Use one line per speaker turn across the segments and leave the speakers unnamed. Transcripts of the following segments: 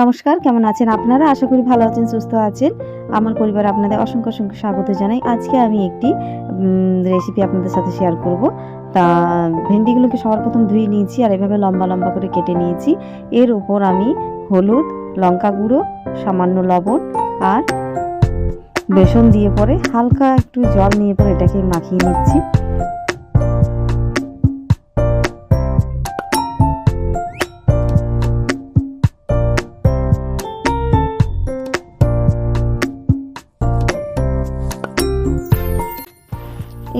নমস্কার, কেমন আছেন আপনারা? আশা করি ভালো আছেন, সুস্থ আছেন। আমার পরিবার আপনাদের অসংখ্য অসংখ্য স্বাগত জানাই। আজকে আমি একটি রেসিপি আপনাদের সাথে শেয়ার করব। তা, ভেন্ডিগুলোকে সবার প্রথম ধুয়ে নিয়েছি আর এভাবে লম্বা লম্বা করে কেটে নিয়েছি। এর উপর আমি হলুদ, লঙ্কা গুঁড়ো, সামান্য লবণ আর বেসন দিয়ে পরে হালকা একটু জল নিয়ে পরে এটাকে মাখিয়ে নিচ্ছি।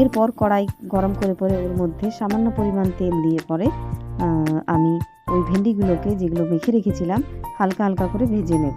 এরপর কড়াই গরম করে পরে ওর মধ্যে সামান্য পরিমাণ তেল দিয়ে পরে আমি ওই ভেন্ডিগুলোকে যেগুলো মেখে রেখেছিলাম, হালকা হালকা করে ভেজে নেব।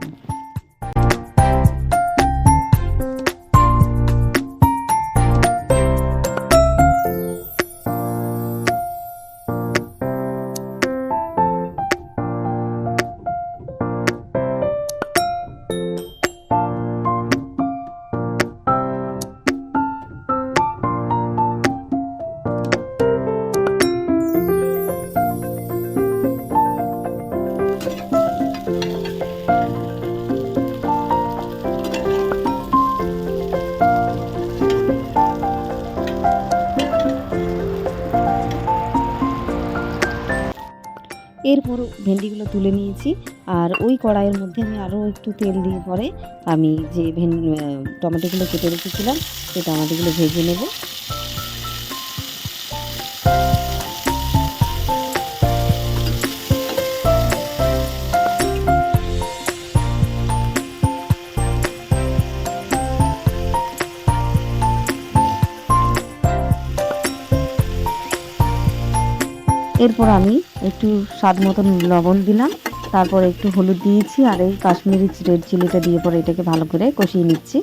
এরপর ভেন্ডিগুলো তুলে নিয়েছি। আর ওই কড়াইয়ের মধ্যে আমি আরও একটু তেল দিয়ে পরে আমি যে ভেন টমেটোগুলো কেটে রেখেছিলাম সেই টমেটোগুলো ভেজে নেব। এরপর আমি একটু স্বাদ মতন লবণ দিলাম। তারপর একটু হলুদ দিয়েছি আর এই কাশ্মীরি রেড চিলিটা দিয়ে পরে এটাকে ভালো করে কষিয়ে নিচ্ছি।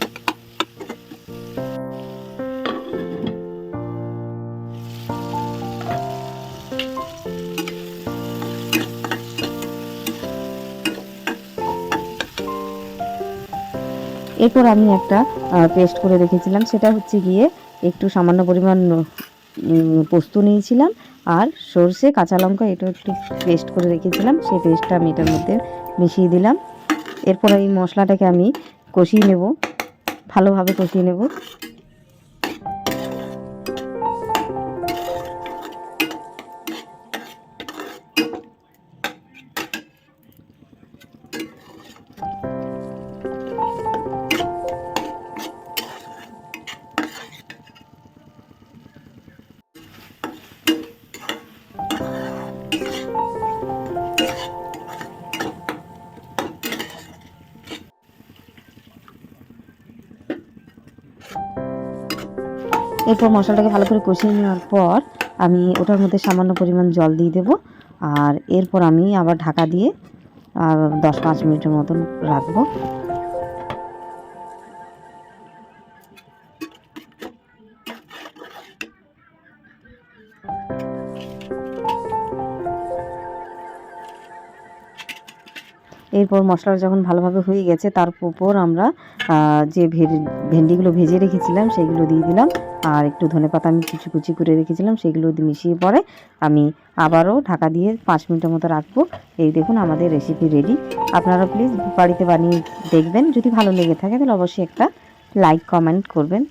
এরপর আমি একটা পেস্ট করে রেখেছিলাম। সেটা হচ্ছে গিয়ে একটু সামান্য পরিমাণ পোস্ত নিয়েছিলাম। আর সর্ষে, কাঁচা লঙ্কা এটা একটু পেস্ট করে রেখেছিলাম, সেই পেস্টটা আমি এটার মধ্যে মিশিয়ে দিলাম। এরপর এই মশলাটাকে আমি কষিয়ে নেব, ভালোভাবে কষিয়ে নেব। এরপর মশলাটাকে ভালো করে কষিয়ে নেওয়ার পর আমি ওটার মধ্যে সামান্য পরিমাণ জল দিয়ে দেব। আর এরপর আমি আবার ঢাকা দিয়ে, আর দশ পাঁচ মিনিটের মতন রাখব। এরপর মশলাটা যখন ভালোভাবে হয়ে গেছে, তার উপর আমরা যে ভেন্ডিগুলো ভেজে রেখেছিলাম, সেগুলো দিয়ে দিলাম। আর একটু ধনে পাতা আমি কুচি কুচি করে রেখেছিলাম, সেগুলো মিশিয়ে পরে আমি আবারও ঢাকা দিয়ে পাঁচ মিনিটের মতো রাখব। এই দেখুন, আমাদের রেসিপি রেডি আপনারা প্লিজ বাড়িতে বানিয়ে দেখবেন। যদি ভালো লেগে থাকে, তাহলে অবশ্যই একটা লাইক কমেন্ট করবেন।